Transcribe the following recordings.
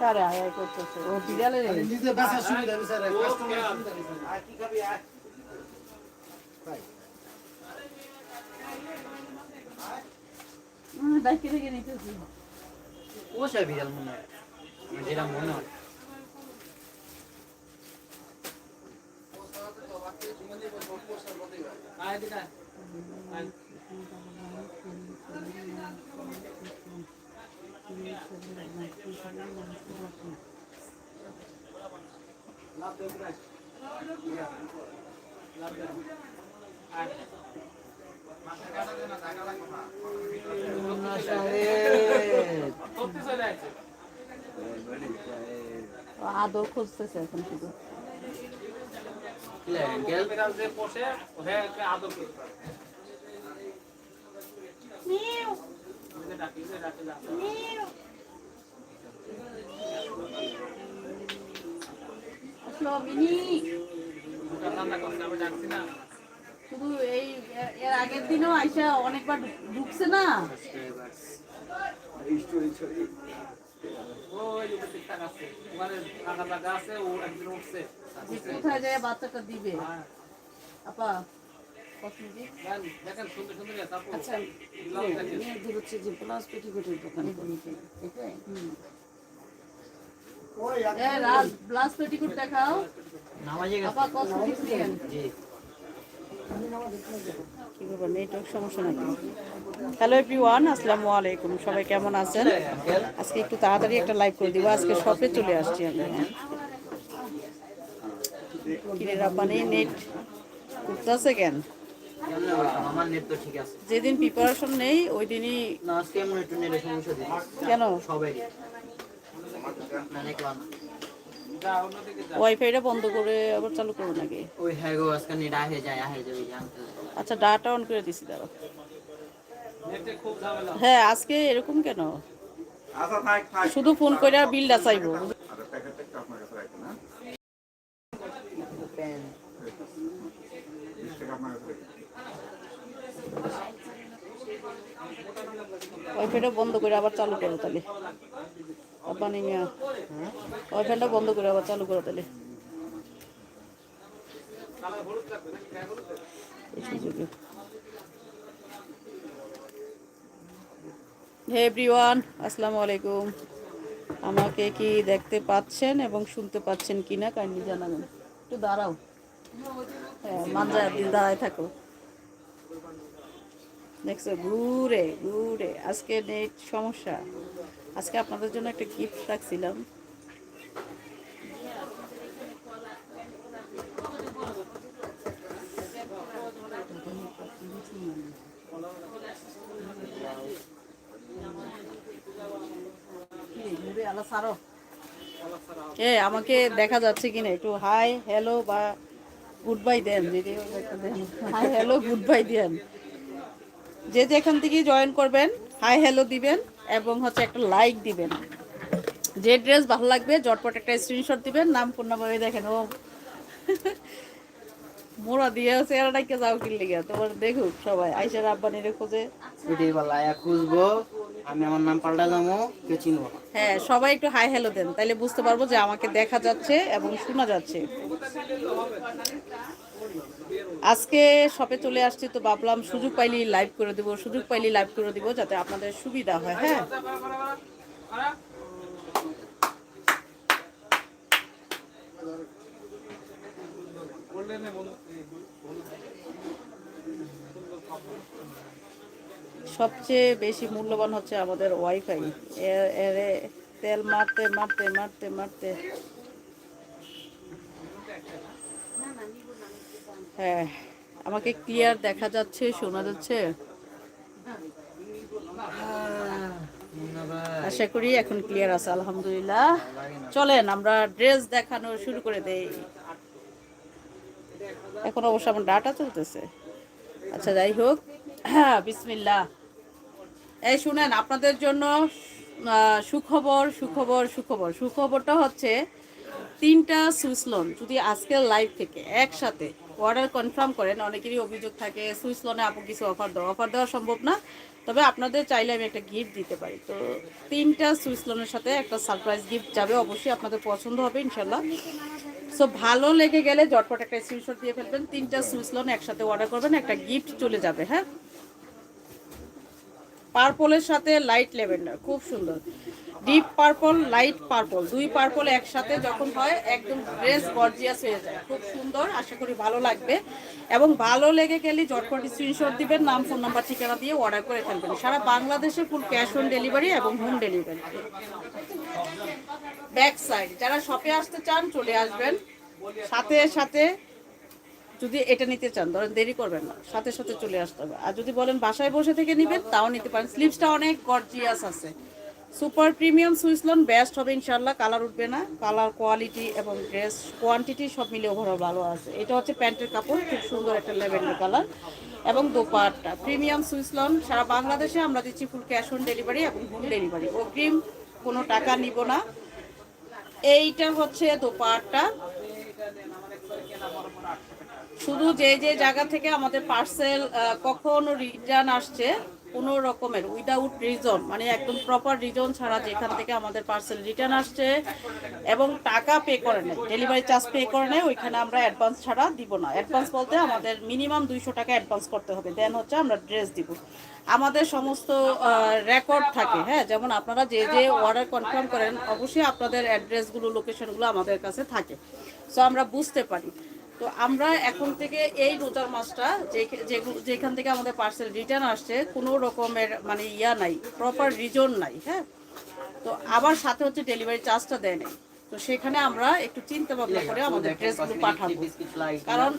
কারে আয় আয় করতেছে? ও বিড়ালে নিজে বাসার সুবিধা বিচারে কাস্টমার সুবিধা আর কি খাবি আয়। ডাকি থেকে নিতেছি। ওষা বিড়াল মনে হয়। যেটা মনে হয়। আদর খুঁজতেছে এখন শুধু। শুধু এই এর আগের দিনও আইসা অনেকবার ঢুকছে না কোথায় যায় বাচ্চাটা দিবে? আপা আচ্ছা হচ্ছে যে ব্লাউজ পেটিকোটের দোকান রাজ ব্লাউজ পেটিকুট দেখাও। আপা কসমেটিক্স দেন। কি ব্যাপার নেটওয়ার্ক সমস্যা নাকি? হ্যালো এভরিওয়ান আসসালামু আলাইকুম। সবাই কেমন আছেন? আজকে একটু তাড়াতাড়ি একটা লাইভ করে দিব। আজকে শপে চলে আসছি আমি। কিরে রাব্বানি নেট করতেছে কেন? যেদিন প্রিপারেশন নেই ওই দিনই কেন? ওয়াইফাইটা বন্ধ করে আবার চালু করব নাকি? হ্যাঁ আচ্ছা ডাটা অন করে দিছি দাঁড়া হ্যাঁ আজকে এরকম কেন? আচ্ছা শুধু ফোন করে বিলটা চাইব। রাখবেন হ্যাঁ? ওয়াইফাইটা বন্ধ করে আবার চালু করো তাহলে। আব্বানি মিয়া ওয়াইফাইটা বন্ধ করে আবার চালু করো তাহলে। এই সুযোগে। হে এভরিওয়ান, আসসালামু আলাইকুম। আমাকে কি দেখতে পাচ্ছেন এবং শুনতে পাচ্ছেন কি না কাইন্ডলি জানাবেন। একটু দাঁড়াও। হ্যাঁ মানজা দাঁড়ায় থাকো। দেখছ, ঘুরে ঘুরে। আজকে নেট সমস্যা। আজকে আপনাদের জন্য একটা গিফট রাখছিলাম। এ আমাকে দেখা যাচ্ছে কিনা একটু। হাই হ্যালো বা গুড বাই দেন। হাই হ্যালো গুড বাই দেন। যে যেখান থেকে জয়েন করবেন হাই হ্যালো দিবেন এবং হচ্ছে একটা লাইক দিবেন। যে ড্রেস ভালো লাগবে জটপট একটা স্ক্রিনশট দিবেন নাম ওই দেখেন ও মোড়া দিয়ে চেহারাটাকে যাও কিনলে গিয়া তোমার দেখুক সবাই আইসার আব্বানিরে খোঁজে। ভিডিও বলা আয়া খুঁজবো আমি আমার নাম পাল্টা যাব কেউ চিনবো না। হ্যাঁ সবাই একটু হাই হ্যালো দেন তাইলে বুঝতে পারব যে আমাকে দেখা যাচ্ছে এবং শোনা যাচ্ছে। আজকে শপে চলে আসছি তো ভাবলাম সুযোগ পাইলি লাইভ করে দিব সুযোগ পাইলি লাইভ করে দিব যাতে আপনাদের সুবিধা হয় হ্যাঁ? সবচেয়ে বেশি মূল্যবান হচ্ছে আমাদের ওয়াইফাই। এর তেল মারতে মারতে মারতে মারতে। হ্যাঁ আমাকে ক্লিয়ার দেখা যাচ্ছে, শোনা যাচ্ছে? আশা করি এখন ক্লিয়ার আছে, আলহামদুলিল্লাহ। চলেন, আমরা ড্রেস দেখানো শুরু করে দেই। এখন অবশ্য আমার ডাটা চলতেছে। আচ্ছা যাই হোক। হ্যাঁ বিসমিল্লাহ। এই শুনেন, আপনাদের জন্য সুখবর সুখবর সুখবর। সুখবরটা হচ্ছে, তিনটা সুইস লোন যদি আজকের লাইভ থেকে একসাথে অর্ডার কনফার্ম করেন, অনেকেরই অভিযোগ থাকে সুইস লোনে আপু কিছু অফার দেওয়া। অফার দেওয়া সম্ভব না, তবে আপনাদের চাইলে আমি একটা গিফট দিতে পারি। তো তিনটা সুইস লোনের সাথে একটা সারপ্রাইজ গিফট যাবে, অবশ্যই আপনাদের পছন্দ হবে ইনশাল্লাহ সো ভালো লেগে গেলে জটপট একটা স্ক্রিনশট দিয়ে ফেলবেন। তিনটা সুইস লোন একসাথে অর্ডার করবেন, একটা গিফট চলে যাবে হ্যাঁ? পার্পলের সাথে লাইট লেভেন্ডার খুব সুন্দর। ডিপ পার্পল, লাইট পার্পল, দুই পার্পল একসাথে যখন হয়, একদম ড্রেস গর্জিয়াস হয়ে যায়। খুব সুন্দর, আশা করি ভালো লাগবে। এবং ভালো লেগে গেলে ঝটপট স্ক্রিনশট দিবেন, নাম ফোন নাম্বার ঠিকানা দিয়ে অর্ডার করে ফেলবেন। সারা বাংলাদেশে ফুল ক্যাশ অন ডেলিভারি এবং হোম ডেলিভারি ব্যাক সাইড যারা শপে আসতে চান, চলে আসবেন। সাথে সাথে যদি এটা নিতে চান, ধরেন দেরি করবেন না, সাথে সাথে চলে আসতে হবে। আর যদি বলেন বাসায় বসে থেকে নেবেন, তাও নিতে পারেন। স্লিপসটা অনেক গর্জিয়াস আছে। সুপার প্রিমিয়াম সুইসলন বেস্ট হবে ইনশাল্লাহ কালার উঠবে না। কালার কোয়ালিটি এবং ড্রেস কোয়ান্টিটি সব মিলে ওভারঅল ভালো আছে। এটা হচ্ছে প্যান্টের কাপড়, খুব সুন্দর একটা ল্যাভেন্ডার কালার এবং দোপাট্টা। প্রিমিয়াম সুইসলন সারা বাংলাদেশে আমরা দিচ্ছি ফুল ক্যাশ অন ডেলিভারি এবং হোম ডেলিভারি অগ্রিম কোনো টাকা নিব না। এইটা হচ্ছে দোপাট্টা। শুধু যে যে জায়গা থেকে আমাদের পার্সেল কখনো রিটার্ন আসছে, কোনো রকমের উইদাউট রিজন মানে একদম প্রপার রিজন ছাড়া যেখান থেকে আমাদের পার্সেল রিটার্ন আসছে এবং টাকা পে করে নেয় ডেলিভারি চার্জ পে করে নেয়, ওইখানে আমরা অ্যাডভান্স ছাড়া দিব না। অ্যাডভান্স বলতে আমাদের মিনিমাম দুইশো টাকা অ্যাডভান্স করতে হবে দেন হচ্ছে আমরা ড্রেস দিব। আমাদের সমস্ত রেকর্ড থাকে হ্যাঁ? যেমন আপনারা যে যে অর্ডার কনফার্ম করেন, অবশ্যই আপনাদের অ্যাড্রেসগুলো লোকেশনগুলো আমাদের কাছে থাকে। সো আমরা বুঝতে পারি। তো আমরা এখন থেকে এই রোজার মাসটা যে- যেখান থেকে আমাদের পার্সেল রিটার্ন আসছে কোনো রকমের মানে ইয়া নাই প্রপার রিজন নাই হ্যাঁ? তো আবার সাথে হচ্ছে ডেলিভারি চার্জটা দেয় নাই। তো সেখানে আমরা একটু চিন্তা ভাবনা করে আমাদের ড্রেসগুলো পাঠাবো। কারণ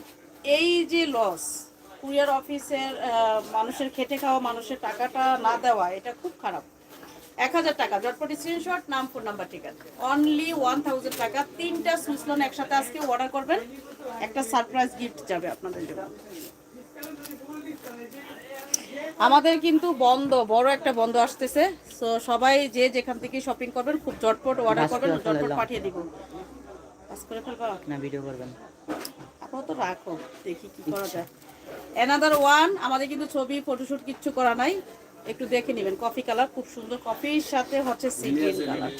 এই যে লস কুরিয়ার অফিসের মানুষের খেটে খাওয়া মানুষের টাকাটা না দেওয়া এটা খুব খারাপ। এক হাজার টাকা। জটপটি স্ক্রিনশট নাম ফোন নাম্বার ঠিক আছে। অনলি ওয়ান থাউজেন্ড টাকা। তিনটা সুইসলন একসাথে আজকে অর্ডার করবেন। একটা সারপ্রাইজ গিফট যাবে আপনাদের জন্য। আমাদের কিন্তু বন্ধ বড় একটা বন্ধ আসতেছে। তো সবাই যে যেখান থেকে শপিং করবেন খুব জটপট অর্ডার করবেন জটপট পাঠিয়ে দিব। পাস করে ফেলবা? না ভিডিও করবেন। আপাতত রাখো দেখি কি করা যায়। অ্যানাদার ওয়ান আমাদের কিন্তু ছবি ফটোশুট কিচ্ছু করা নাই। একটু দেখে নেবেন। কফি কালার খুব সুন্দর। কফির সাথে হচ্ছে সি গ্রিন কালার।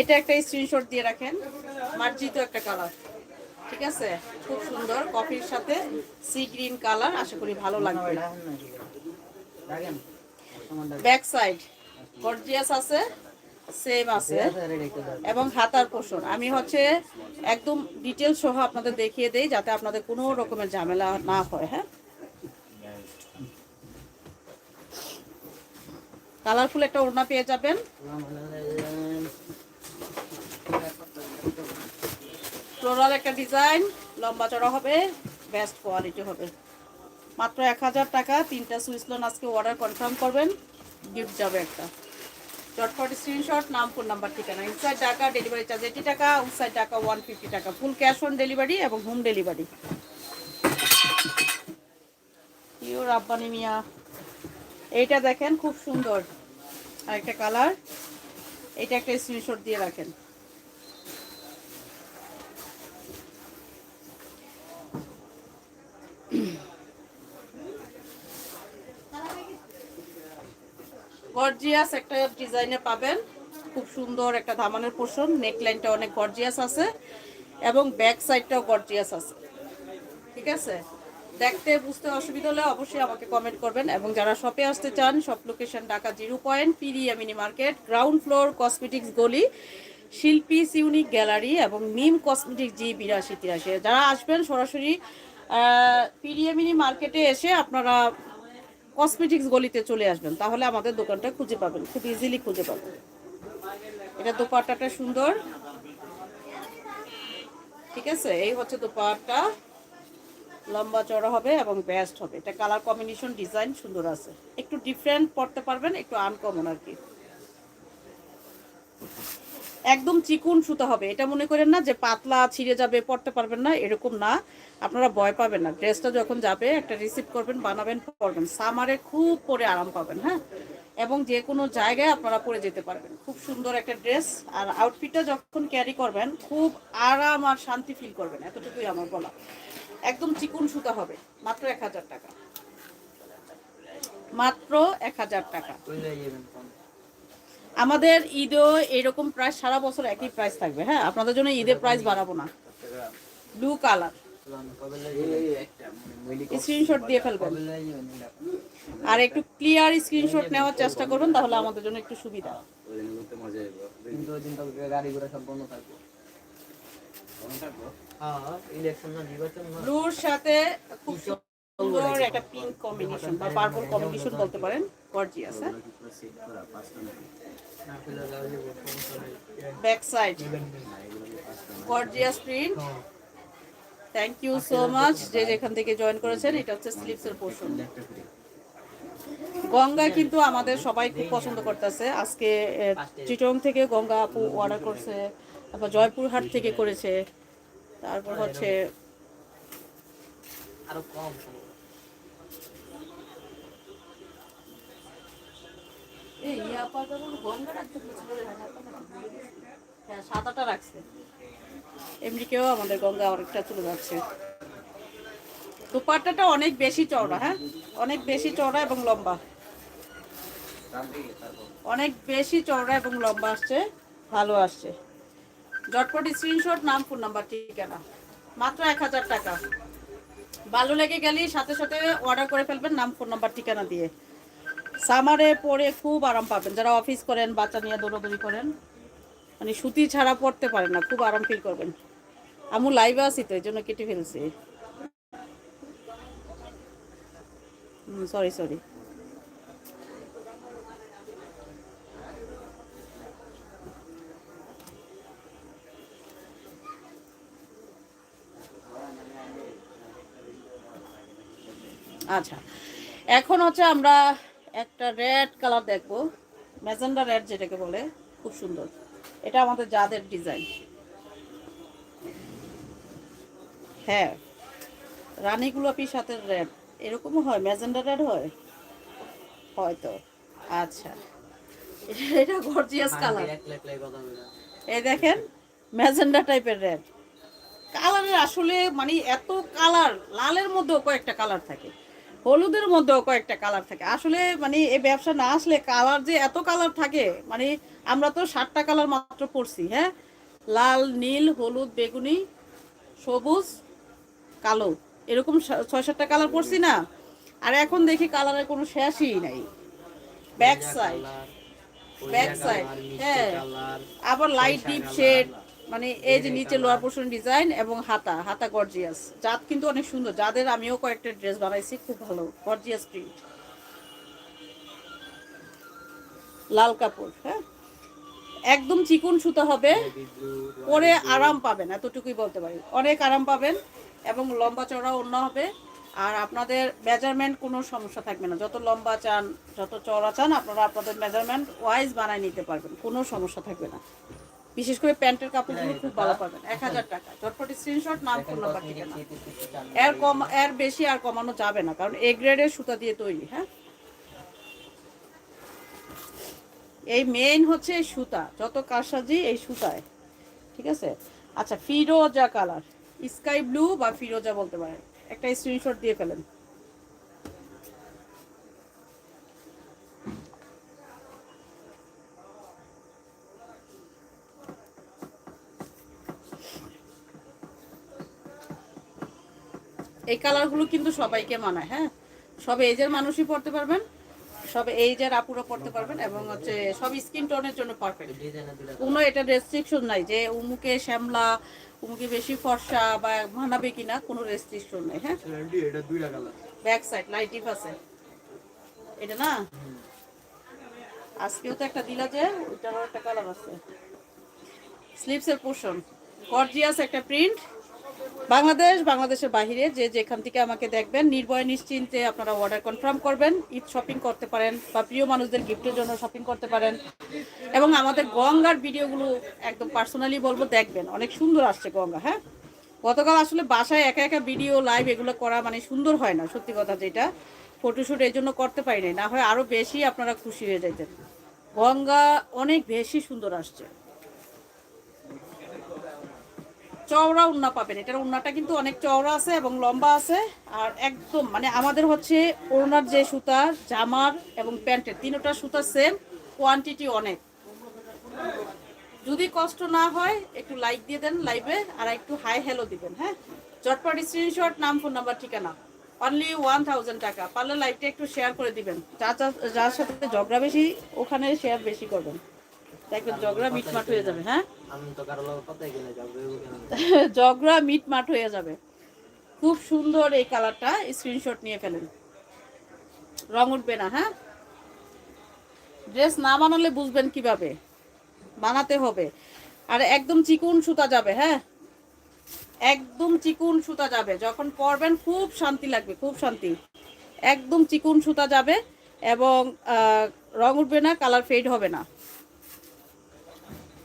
এটা একটা স্ক্রিনশট দিয়ে রাখেন। মার্জিত একটা কালার। ঠিক আছে? খুব সুন্দর। কফির সাথে সি গ্রিন কালার। আশা করি ভালো লাগবে। Back side. গর্জিয়াস আছে। সেম আছে। এবং হাতার পোষণ আমি হচ্ছে একদম ডিটেল সহ আপনাদের দেখিয়ে দেই যাতে আপনাদের কোনো রকমের ঝামেলা না হয় হ্যাঁ? কালারফুল একটা ওড়না পেয়ে যাবেন। ফ্লোরাল একটা ডিজাইন লম্বা চড়া হবে বেস্ট কোয়ালিটি হবে। মাত্র এক হাজার টাকা তিনটা সুইচ লোন আজকে অর্ডার কনফার্ম করবেন গিফট যাবে একটা। চটপট স্ক্রিনশট নাম ফোন নাম্বার ঠিকানা ইনসাইড টাকা ডেলিভারি চার্জ এইটি টাকা আউটসাইড টাকা ওয়ান ফিফটি টাকা ফুল ক্যাশ অন ডেলিভারি এবং হোম ডেলিভারি পিওর আব্বানি মিয়া। এইটা দেখেন, খুব সুন্দর। আর একটা কালার এটা একটা স্ক্রিনশট দিয়ে রাখেন। গর্জিয়াস একটা ডিজাইনে পাবেন। খুব সুন্দর একটা ধামানের পোর্শন নেকলাইনটা অনেক গর্জিয়াস আছে এবং ব্যাক সাইডটাও গর্জিয়াস আছে। ঠিক আছে? দেখতে, বুঝতে অসুবিধা হলে অবশ্যই আমাকে কমেন্ট করবেন এবং যারা শপে আসতে চান shop location Dhaka zero point পিরিয়া mini market ground floor cosmetics গলি, শিল্পী সিউনিক গ্যালারি এবং মিম কসমেটিক জি বিরাশি তিরাশি। যারা আসবেন সরাসরি পিরিয়া মিনি মার্কেটে এসে আপনারা কসমেটিক্স গলিতে চলে আসবেন, তাহলে আমাদের দোকানটা খুঁজে পাবেন, খুব ইজিলি খুঁজে পাবেন। এটা দোপাট্টাটা সুন্দর। ঠিক আছে? এই হচ্ছে দোপাট্টা। লম্বা চড়া হবে এবং বেস্ট হবে। এটা কালার কম্বিনেশন ডিজাইন সুন্দর আছে। একটু ডিফারেন্ট পড়তে পারবেন, একটু আনকমন আর কি। একদম চিকুন সুতা হবে। এটা মনে করেন না যে পাতলা ছিঁড়ে যাবে, পড়তে পারবেন না, এরকম না। আপনারা ভয় পাবেন না। ড্রেসটা যখন যাবে, একটা রিসিভ করবেন, বানাবেন, পরবেন। সামারে খুব পরে আরাম পাবেন হ্যাঁ? এবং যে কোনো জায়গায় আপনারা পরে যেতে পারবেন। খুব সুন্দর একটা ড্রেস আর আউটফিটটা যখন ক্যারি করবেন, খুব আরাম আর শান্তি ফিল করবেন। এতটুকুই আমার বলা। একদম চিকুন সুতা হবে, মাত্র এক হাজার টাকা। মাত্র এক হাজার টাকা। আমাদের ঈদও এরকম প্রাইস সারা বছর একই প্রাইস থাকবে হ্যাঁ? আপনাদের জন্য ঈদের প্রাইস বাড়াবো না। ব্লু কালার স্ক্রিনশট দিয়ে ফেলবেন। আর একটু ক্লিয়ার স্ক্রিনশট নেওয়ার চেষ্টা করবেন তাহলে আমাদের জন্য একটু সুবিধা। ব্লুর সাথে খুব সুন্দর একটা পিঙ্ক কম্বিনেশন বা পার্পল কম্বিনেশন বলতে পারেন গর্জিয়াস হ্যাঁ? Back side gorgeous print thank you so much যে যেখান থেকে জয়েন করেছেন, এটা হচ্ছে স্লিপসের পোর্শন গঙ্গা কিন্তু আমাদের সবাই খুব পছন্দ করতেছে। আজকে চিটং থেকে গঙ্গা আপু অর্ডার করছে, তারপর জয়পুরহাট থেকে করেছে। তারপর হচ্ছে আরও কম সাদাটা রাখছে। এমনিকেও আমাদের গঙ্গা অনেকটা চলে যাচ্ছে দুপাট্টাটা অনেক বেশি চওড়া হ্যাঁ? অনেক বেশি চওড়া এবং লম্বা। অনেক বেশি চওড়া এবং লম্বা আসছে, ভালো আসছে। জটপট স্ক্রিনশট নাম ফোন নাম্বার ঠিকানা। মাত্র এক হাজার টাকা। ভালো লেগে গেলেই সাথে সাথে অর্ডার করে ফেলবেন, নাম ফোন নাম্বার ঠিকানা দিয়ে। সামারে পরে খুব আরাম পাবেন। যারা অফিস করেন, বাচ্চা নিয়ে দৌড়াদৌড়ি করেন মানে সুতি ছাড়া পড়তে পারেন না, খুব আরাম ফিল করবেন। আমু লাইভে আছি তো, এই জন্য কেটে ফেলছি। সরি সরি আচ্ছা এখন হচ্ছে আমরা একটা রেড কালার দেখব ম্যাজেন্ডা রেড যেটাকে বলে খুব সুন্দর। এটা আমাদের যাদের ডিজাইন হ্যাঁ রানী গোলাপির সাথে রেড এরকমও হয় ম্যাজেন্ডা রেড হয়? হয়তো আচ্ছা। এটা- গর্জিয়াস কালার এই দেখেন ম্যাজেন্ডা টাইপের রেড কালারের আসলে মানে এত কালার লালের মধ্যেও কয়েকটা কালার থাকে। হলুদের মধ্যেও কয়েকটা কালার থাকে। আসলে মানে এই ব্যবসা না আসলে কালার যে এত কালার থাকে মানে আমরা তো সাতটা কালার মাত্র পড়ছি হ্যাঁ? লাল নীল হলুদ বেগুনি সবুজ কালো এরকম ছয় সাতটা কালার পড়ছি না। আর এখন দেখি কালারের কোনো শেষই নাই। ব্যাক সাইড ব্যাক সাইড হ্যাঁ। আবার লাইট ডিপ শেড মানে এই যে নিচে লোয়ার পোর্শন ডিজাইন এবং হাতা হাতা গর্জিয়াস জাত কিন্তু অনেক সুন্দর। যাদের আমিও কয়েকটা ড্রেস বানাইছি খুব ভালো গর্জিয়াস প্রিন্ট লাল কাপড় হ্যাঁ? একদম চিকন সুতা হবে পরে আরাম পাবেন এতটুকুই বলতে পারি। অনেক আরাম পাবেন এবং লম্বা চড়া অন্য হবে। আর আপনাদের মেজারমেন্ট কোনো সমস্যা থাকবে না। যত লম্বা চান যত চড়া চান আপনারা আপনাদের মেজারমেন্ট ওয়াইজ বানায় নিতে পারবেন। কোনো সমস্যা থাকবে না। বিশেষ করে প্যান্টের কাপড়গুলো খুব ভালো পাবেন। এক হাজার টাকা। চটপট স্ক্রিনশট নাম ফোন নাম্বার এর কম, এর বেশি আর কমানো যাবে না, কারণ এ গ্রেডের সুতা দিয়ে তৈরি হ্যাঁ? এই মেইন হচ্ছে এই সুতা, যত কারসাজি এই সুতায়, ঠিক আছে? আচ্ছা ফিরোজা কালার স্কাই ব্লু বা ফিরোজা বলতে পারেন। একটা স্ক্রিনশট দিয়ে ফেলেন। এই কালারগুলো কিন্তু সবাইকে মানায় হ্যাঁ? সব এজের মানুষই পড়তে পারবেন সব এইজের আপুরা পড়তে পারবেন এবং হচ্ছে সব স্কিন টোনের জন্য পারফেক্ট কোনো এটা রেস্ট্রিকশন নাই যে উমুকে শ্যামলা উমুকে বেশি ফর্সা বা মানাবে কিনা কোনো রেস্ট্রিকশন নাই হ্যাঁ? ব্যাক সাইড লাইটিভ আছে। এটা না? আজকেও তো একটা দিলা যে ওইটারও একটা কালার আছে। স্লিপসের পোর্শন গর্জিয়াস একটা প্রিন্ট বাংলাদেশ, বাংলাদেশের বাইরে যে যেখান থেকে আমাকে দেখবেন, নির্ভয় নিশ্চিন্তে আপনারা অর্ডার কনফার্ম করবেন। ঈদ শপিং করতে পারেন বা প্রিয় মানুষদের গিফটের জন্য শপিং করতে পারেন। এবং আমাদের গঙ্গার ভিডিওগুলো একদম পার্সোনালি বলব, দেখবেন। অনেক সুন্দর আসছে গঙ্গা হ্যাঁ? গতকাল আসলে বাসায় একা একা ভিডিও লাইভ এগুলো করা মানে সুন্দর হয় না, সত্যি কথা যেটা। ফটোশ্যুট এই জন্য করতে পারি না হয় আরও বেশি আপনারা খুশি হয়ে যাইতেন। গঙ্গা অনেক বেশি সুন্দর আসছে। চওড়া উন্না পাবেন। এটার উন্নাটা কিন্তু অনেক চওড়া আছে এবং লম্বা আছে। আর একদম মানে আমাদের হচ্ছে ওড়নার যে সুতা, জামার এবং প্যান্টের তিনটা সুতা সেম কোয়ান্টিটি অনেক। যদি কষ্ট না হয়, একটু লাইক দিয়ে দেন লাইভে আর একটু হাই হ্যালো দিবেন হ্যাঁ? চটপট স্ক্রিনশট নাম ফোন নাম্বার ঠিকানা। অনলি ওয়ান থাউজেন্ড টাকা। পারলে লাইভটা একটু শেয়ার করে দিবেন। যা যার সাথে ঝগড়া বেশি, ওখানে শেয়ার বেশি করবেন। দেখবেন ঝগড়া মিটমাট হয়ে যাবে হ্যাঁ? মিটমাট হয়ে যাবে। খুব সুন্দর এই কালারটা স্ক্রিনশট নিয়ে ফেলেন। রং উঠবে না হ্যাঁ? ড্রেস না বানালে বুঝবেন কীভাবে? বানাতে হবে। আর একদম চিকুন সুতা যাবে হ্যাঁ? একদম চিকুন সুতা যাবে। যখন পরবেন খুব শান্তি লাগবে খুব শান্তি। একদম চিকুন সুতা যাবে এবং রং উঠবে না কালার ফেড হবে না।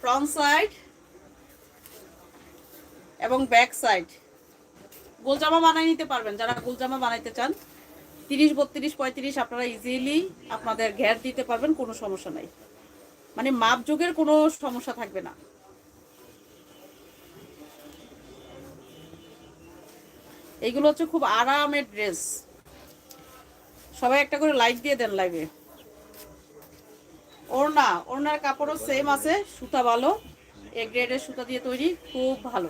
ফ্রন্ট সাইড এবং ব্যাক সাইড গোলজামা বানাই নিতে পারবেন, যারা গোলজামা বানাইতে চান। তিরিশ, বত্রিশ, পঁয়ত্রিশ আপনারা ইজিলি আপনাদের ঘের দিতে পারবেন, কোনো সমস্যা নাই। মানে মাপ যোগের কোনো সমস্যা থাকবে না। এইগুলো হচ্ছে খুব আরামের ড্রেস সবাই একটা করে লাইক দিয়ে দেন লাইভে ওড়না, ওড়নার কাপড়ও সেম আছে, সুতা ভালো এ গ্রেডের সুতা দিয়ে তৈরি, খুব ভালো।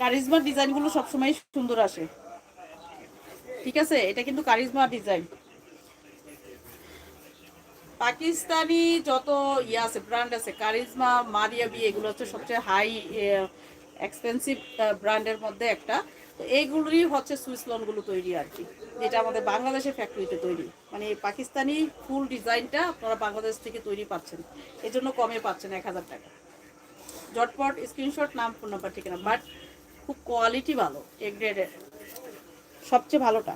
কারিজমার ডিজাইনগুলো সবসময় সুন্দর আসে। ঠিক আছে? এটা কিন্তু কারিজমা ডিজাইন। পাকিস্তানি যত ইয়ে আছে ব্র্যান্ড আছে, কারিজমা মারিয়াবি এগুলো হচ্ছে সবচেয়ে হাই এক্সপেন্সিভ ব্র্যান্ডের মধ্যে একটা। তো হচ্ছে সুইস লোনগুলো তৈরি আর কি, যেটা আমাদের বাংলাদেশের ফ্যাক্টরিতে তৈরি। মানে পাকিস্তানি ফুল ডিজাইনটা আপনারা বাংলাদেশ থেকে তৈরি পাচ্ছেন এই জন্য কমে পাচ্ছেন এক হাজার টাকা। জটপট স্ক্রিনশট নাম ফোন নাম্বার ঠিকানা বাট খুব কোয়ালিটি ভালো এ গ্রেডের সবচেয়ে ভালোটা।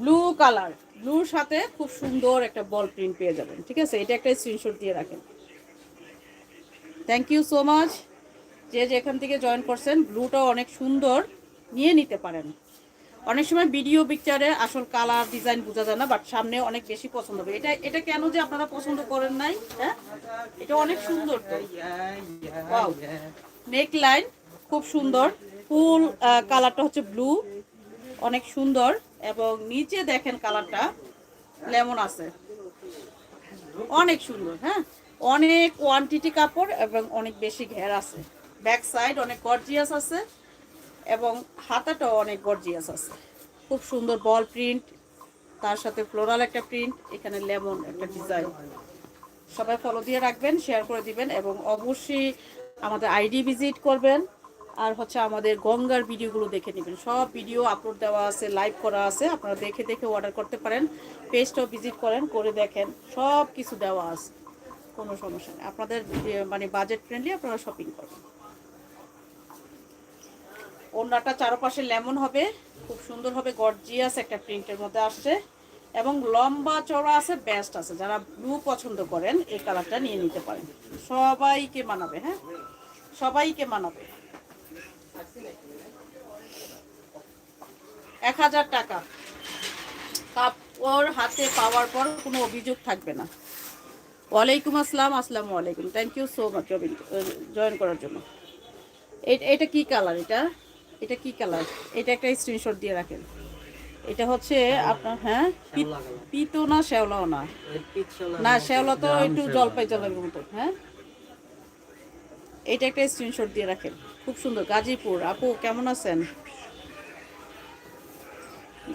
ব্লু কালার ব্লুর সাথে খুব সুন্দর একটা বল প্রিন্ট পেয়ে যাবেন, ঠিক আছে? এটা একটা স্ক্রিনশট দিয়ে রাখেন। থ্যাংক ইউ সো মাচ যে যেখান থেকে জয়েন করছেন ব্লুটাও অনেক সুন্দর নিয়ে নিতে পারেন। অনেক সময় ভিডিও পিকচারে আসল কালার ডিজাইন বোঝা যায় না বাট সামনে অনেক বেশি পছন্দ হবে। এটা এটা কেন যে আপনারা পছন্দ করেন নাই হ্যাঁ? এটা অনেক সুন্দর তো। নেক লাইন খুব সুন্দর। ফুল কালারটা হচ্ছে ব্লু অনেক সুন্দর। এবং নিচে দেখেন কালারটা লেমন আছে। অনেক সুন্দর হ্যাঁ? অনেক কোয়ান্টিটি কাপড় এবং অনেক বেশি ঘের আছে। ব্যাক সাইড অনেক গর্জিয়াস আছে এবং হাতাটাও অনেক গর্জিয়াস আছে। খুব সুন্দর বল প্রিন্ট, তার সাথে ফ্লোরাল একটা প্রিন্ট, এখানে লেমন একটা ডিজাইন। সবাই ফলো দিয়ে রাখবেন শেয়ার করে দিবেন এবং অবশ্যই আমাদের আইডি ভিজিট করবেন আর হচ্ছে আমাদের গঙ্গার ভিডিওগুলো দেখে নেবেন। সব ভিডিও আপলোড দেওয়া আছে লাইভ করা আছে, আপনারা দেখে দেখে অর্ডার করতে পারেন পেজটাও ভিজিট করেন, করে দেখেন সব কিছু দেওয়া আছে, কোনো সমস্যা নেই। আপনাদের মানে বাজেট ফ্রেন্ডলি আপনারা শপিং করবেন। ওড়নাটা চারপাশে লেমন হবে, খুব সুন্দর হবে গর্জিয়াস একটা প্রিন্টের মধ্যে আসছে। এবং লম্বা চড়া আছে বেস্ট আছে, যারা ব্লু পছন্দ করেন, এই কালারটা নিয়ে নিতে পারেন। সবাইকে মানাবে হ্যাঁ? সবাইকে মানাবে। এক হাজার টাকা। কাপড় হাতে পাওয়ার পর কোনো অভিযোগ থাকবে না। ওয়ালাইকুম আসসালাম, আসসালামু আলাইকুম। Thank you so much join করার জন্য। এটা কি কালার এটা? এটা কি কালার? এটা একটা স্ক্রিনশট দিয়ে রাখেন। এটা হচ্ছে আপনার হ্যাঁ? পিতো না শ্যাওলাও না? না শ্যাওলা তো একটু জলপাই জলের মতো হ্যাঁ? এটা একটা স্ক্রিনশট দিয়ে রাখেন। খুব সুন্দর। গাজীপুর আপু কেমন আছেন?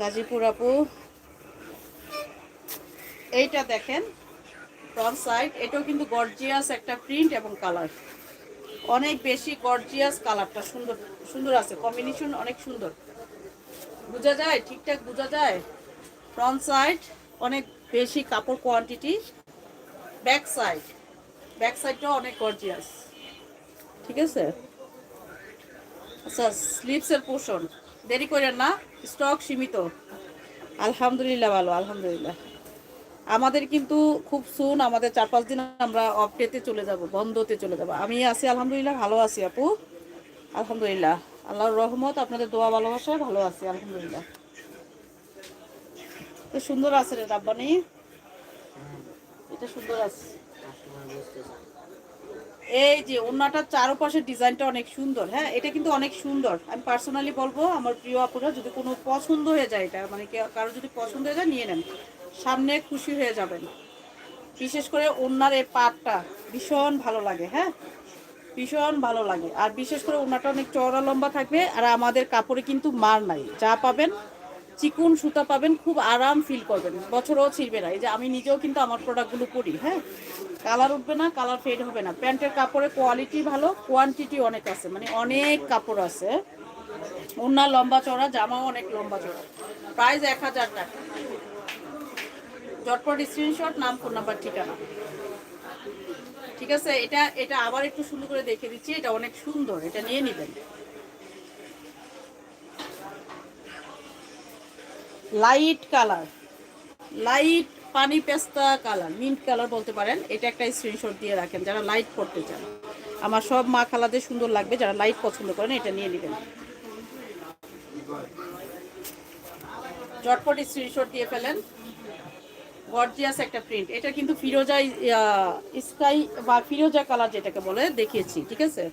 গাজীপুর আপু। এইটা দেখেন ফ্রন্ট সাইড এটাও কিন্তু গর্জিয়াস একটা প্রিন্ট এবং কালার অনেক বেশি গর্জিয়াস কালারটা সুন্দর সুন্দর আছে কম্বিনেশন অনেক সুন্দর। বোঝা যায়? ঠিকঠাক বোঝা যায়? ফ্রন্ট সাইড অনেক বেশি কাপড় কোয়ান্টিটি ব্যাক সাইড ব্যাক সাইডটাও অনেক গর্জিয়াস ঠিক আছে? আচ্ছা স্লিপসের পোর্শন দেরি করেন না স্টক সীমিত। আলহামদুলিল্লাহ ভালো, আলহামদুলিল্লাহ। আমাদের কিন্তু খুব সুন আমাদের চার পাঁচ দিন আমরা অফ ডেতে চলে যাব বন্ধতে চলে যাব। আমি আছি, আলহামদুলিল্লাহ, ভালো আছি আপু। আলহামদুলিল্লাহ, আল্লাহর রহমত, আপনাদের দোয়া, ভালোবাসায় ভালো আছি, আলহামদুলিল্লাহ। তো সুন্দর আছে রে রাব্বানি। এটা সুন্দর আছে। এই যে ওনাটার চারপাশের ডিজাইনটা অনেক সুন্দর হ্যাঁ? এটা কিন্তু অনেক সুন্দর। আমি পার্সোনালি বলব, আমার প্রিয় আপুরা, যদি কোনো পছন্দ হয়ে যায় এটা মানে কারও যদি পছন্দ হয়ে যায়, নিয়ে নেন। সামনে খুশি হয়ে যাবেন। বিশেষ করে ওনার এই পাটটা ভীষণ ভালো লাগে হ্যাঁ? ভীষণ ভালো লাগে। আর বিশেষ করে ওনাটা অনেক চওড়া লম্বা থাকবে আর আমাদের কাপড়ে কিন্তু মার নাই। যা পাবেন, চিকুন সুতা পাবেন, খুব আরাম ফিল করবেন। বছরও ছিঁড়বে না। এই যে আমি নিজেও কিন্তু আমার প্রোডাক্টগুলো পরি হ্যাঁ? কালার উঠবে না কালার ফেড হবে না। প্যান্টের কাপড়ের কোয়ালিটি ভালো কোয়ান্টিটি অনেক আছে। মানে অনেক কাপড় আছে। ওনার লম্বা চড়া জামাও অনেক লম্বা চড়া প্রাইস এক হাজার টাকা। জটপট স্ক্রিনশট নাম ফোন নাম্বার ঠিকানা। ঠিক আছে? এটা এটা আবার একটু সুন্দর করে দেখে দিচ্ছি, এটা অনেক সুন্দর, এটা নিয়ে নেবেন। লাইট কালার লাইট পানি পেস্তা কালার মিন্ট কালার বলতে পারেন। এটা একটা স্ক্রিনশট দিয়ে রাখেন, যারা লাইট পড়তে চান। আমার সব মা খালাদের সুন্দর লাগবে, যারা লাইট পছন্দ করেন, এটা নিয়ে নেবেন। চটপট স্ক্রিনশট দিয়ে ফেলেন। গর্জিয়াস একটা প্রিন্ট এটা কিন্তু ফিরোজা স্কাই বা ফিরোজা কালার যেটাকে বলে, দেখিয়েছি, ঠিক আছে?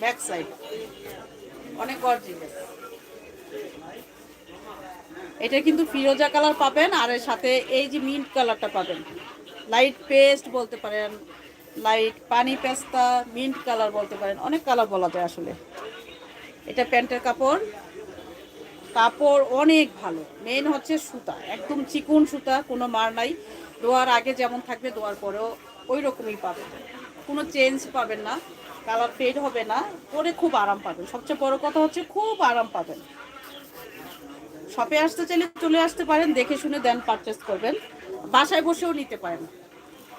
ব্যাক সাইড অনেক গর্জিয়াস। এটা কিন্তু ফিরোজা কালার পাবেন, আর এর সাথে এই যে মিন্ট কালারটা পাবেন। লাইট পেস্ট বলতে পারেন লাইট পানি পেস্তা মিন্ট কালার বলতে পারেন, অনেক কালার বলা যায় আসলে। এটা প্যান্টের কাপড়। কাপড় অনেক ভালো। মেন হচ্ছে সুতা। একদম চিকুন সুতা, কোনো মার নাই। দোয়ার আগে যেমন থাকবে দোয়ার পরেও ওই রকমই পাবেন কোনো চেঞ্জ পাবেন না। কালার ফেড হবে না। পরে খুব আরাম পাবেন। সবচেয়ে বড় কথা হচ্ছে খুব আরাম পাবেন। শপে আসতে চাইলে চলে আসতে পারেন, দেখে শুনে দেন পারচেস করবেন। বাসায় বসেও নিতে পারেন।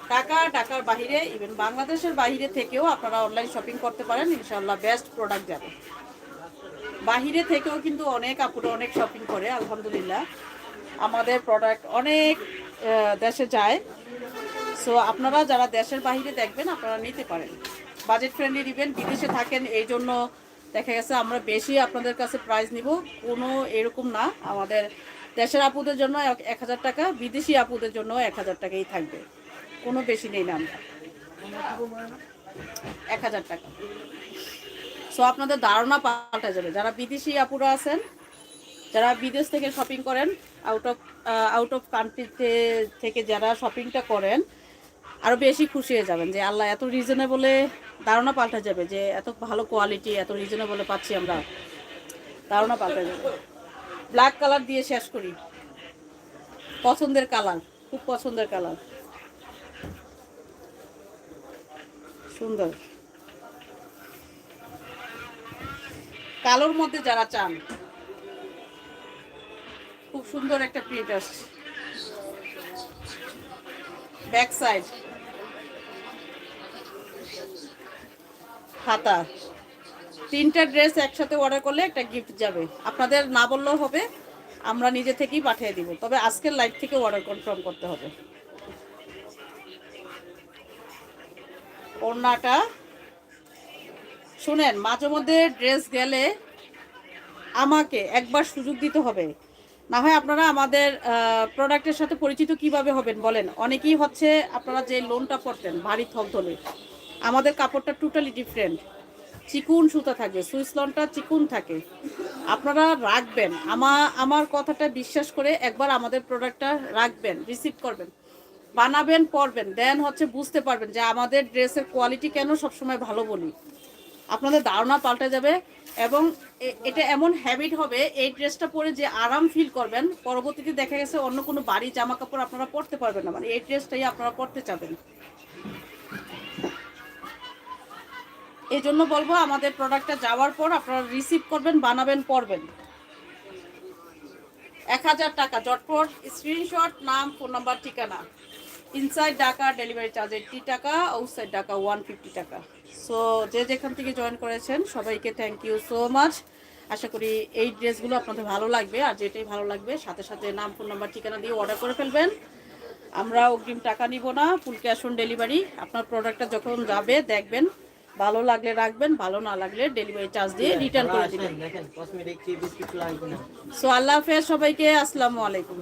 টাকা টাকার বাহিরে ইভেন বাংলাদেশের বাইরে থেকেও আপনারা অনলাইন শপিং করতে পারেন। ইনশাল্লাহ বেস্ট প্রোডাক্ট যাবে। বাহিরে থেকেও কিন্তু অনেক আপুরা অনেক শপিং করে, আলহামদুলিল্লাহ। আমাদের প্রোডাক্ট অনেক দেশে যায়। সো আপনারা যারা দেশের বাইরে দেখবেন, আপনারা নিতে পারেন। বাজেট ফ্রেন্ডলি নেবেন বিদেশে থাকেন, এই জন্য দেখা গেছে আমরা বেশি আপনাদের কাছে প্রাইস নিব। কোনো এরকম না, আমাদের দেশের আপুদের জন্য এক হাজার টাকা, বিদেশি আপুদের জন্য এক হাজার টাকাই থাকবে। কোনো বেশি নেই না আমরা। এক হাজার টাকা। সো আপনাদের ধারণা পাল্টা যাবে। যারা বিদেশি আপুরা আছেন, যারা বিদেশ থেকে শপিং করেন আউট অফ আউট অফ কান্ট্রিতে থেকে যারা শপিংটা করেন আরও বেশি খুশি হয়ে যাবেন যে, আল্লাহ, এত রিজনেবলে ধারণা পাল্টা যাবে যে, এত ভালো কোয়ালিটি এত রিজনেবলে পাচ্ছি আমরা। ধারণা পাল্টা যাবে। ব্ল্যাক কালার দিয়ে শেষ করি। পছন্দের কালার খুব পছন্দের কালার সুন্দর। কালোর মধ্যে যারা চান, খুব সুন্দর একটা প্রিন্ট আসছে। ব্যাক সাইড খাতা তিনটা ড্রেস একসাথে অর্ডার করলে একটা গিফট যাবে। আপনাদের না বললেও হবে, আমরা নিজে থেকেই পাঠিয়ে দিব। তবে আজকের লাইভ থেকে অর্ডার কনফার্ম করতে হবে। ওড়নাটা শুনেন, মাঝে মধ্যে ড্রেস গেলে আমাকে একবার সুযোগ দিতে হবে। না হয় আপনারা আমাদের প্রোডাক্টের সাথে পরিচিত কীভাবে হবেন বলেন। অনেকেই হচ্ছে আপনারা যে লোনটা পড়তেন ভারী থলথলে আমাদের কাপড়টা টোটালি ডিফারেন্ট চিকুন সুতা থাকে, সুইস লনটা চিকুন থাকে। আপনারা রাখবেন। আমার আমার কথাটা বিশ্বাস করে একবার আমাদের প্রোডাক্টটা রাখবেন রিসিভ করবেন। বানাবেন, পরবেন দেন হচ্ছে বুঝতে পারবেন যে আমাদের ড্রেসের কোয়ালিটি কেন সবসময় ভালো বলি। আপনাদের ধারণা পাল্টে যাবে এবং এটা এমন হ্যাবিট হবে, এই ড্রেসটা পরে যে আরাম ফিল করবেন, পরবর্তীতে দেখা গেছে অন্য কোনো বাড়ি জামা কাপড় আপনারা পরতে পারবেন না মানে এই ড্রেসটাই আপনারা পরতে চাবেন। এই জন্য বলব, আমাদের প্রোডাক্টটা যাওয়ার পর আপনারা রিসিভ করবেন, বানাবেন, পরবেন। এক হাজার টাকা, জটপট স্ক্রিনশট নাম ফোন নাম্বার ঠিকানা। Inside Dhaka delivery charge eighty টাকা আউটসাইড ঢাকা ওয়ান ফিফটি টাকা। সো যে যেখান থেকে জয়েন করেছেন সবাইকে থ্যাংক ইউ সো মাচ আশা করি এই ড্রেসগুলো আপনাদের ভালো লাগবে আর যেটাই ভালো লাগবে সাথে সাথে নাম ফোন নাম্বার ঠিকানা দিয়ে অর্ডার করে ফেলবেন। আমরা অগ্রিম টাকা নিব না ফুল ক্যাশ অন ডেলিভারি আপনার প্রোডাক্টটা যখন যাবে দেখবেন। ভালো লাগলে রাখবেন ভালো না লাগলে ডেলিভারি চার্জ দিয়ে রিটার্ন করে দিবেন। সো আল্লাহ হাফেজ সবাইকে আসসালামু আলাইকুম।